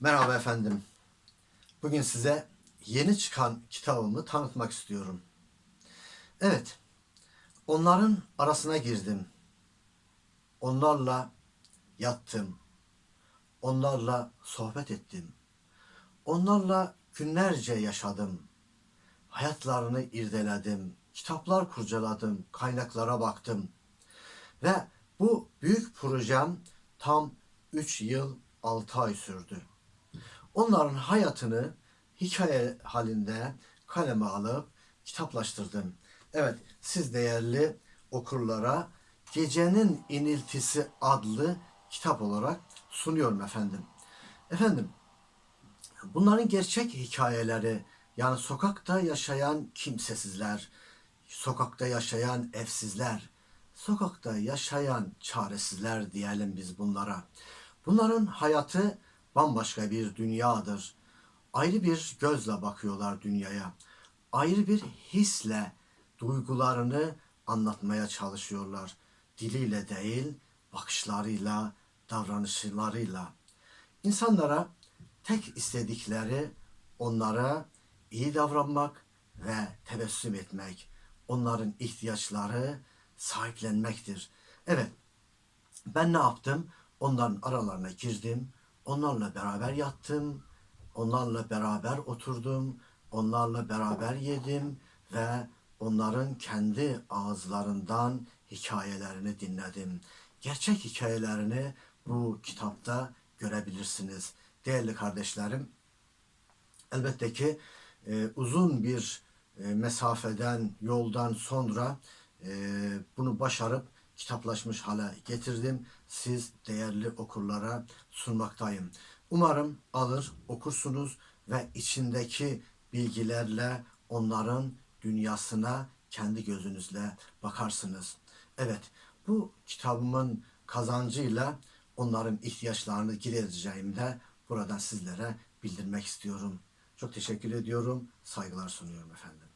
Merhaba efendim. Bugün size yeni çıkan kitabımı tanıtmak istiyorum. Evet, onların arasına girdim. Onlarla yattım. Onlarla sohbet ettim. Onlarla günlerce yaşadım. Hayatlarını irdeledim. Kitaplar kurcaladım, kaynaklara baktım. Ve bu büyük projem tam 3 yıl 6 ay sürdü. Onların hayatını hikaye halinde kaleme alıp kitaplaştırdım. Evet, siz değerli okurlara Gecenin İniltisi adlı kitap olarak sunuyorum efendim. Efendim, bunların gerçek hikayeleri yani sokakta yaşayan kimsesizler, sokakta yaşayan evsizler, sokakta yaşayan çaresizler diyelim biz bunlara. Bunların hayatı bambaşka bir dünyadır. Ayrı bir gözle bakıyorlar dünyaya. Ayrı bir hisle duygularını anlatmaya çalışıyorlar. Diliyle değil, bakışlarıyla, davranışlarıyla. İnsanlara tek istedikleri onlara iyi davranmak ve tebessüm etmek. Onların ihtiyaçları sahiplenmektir. Evet, ben ne yaptım? Onların aralarına girdim. Onlarla beraber yattım. Onlarla beraber oturdum. Onlarla beraber yedim ve onların kendi ağızlarından hikayelerini dinledim. Gerçek hikayelerini bu kitapta görebilirsiniz. Değerli kardeşlerim, elbette ki e, uzun bir e, mesafeden, yoldan sonra e, bunu başarıp kitaplaşmış hale getirdim. Siz değerli okurlara sunmaktayım. Umarım alır, okursunuz ve içindeki bilgilerle onların dünyasına kendi gözünüzle bakarsınız. Evet, bu kitabımın kazancıyla onların ihtiyaçlarını gidereceğimi de buradan sizlere bildirmek istiyorum. Çok teşekkür ediyorum. Saygılar sunuyorum efendim.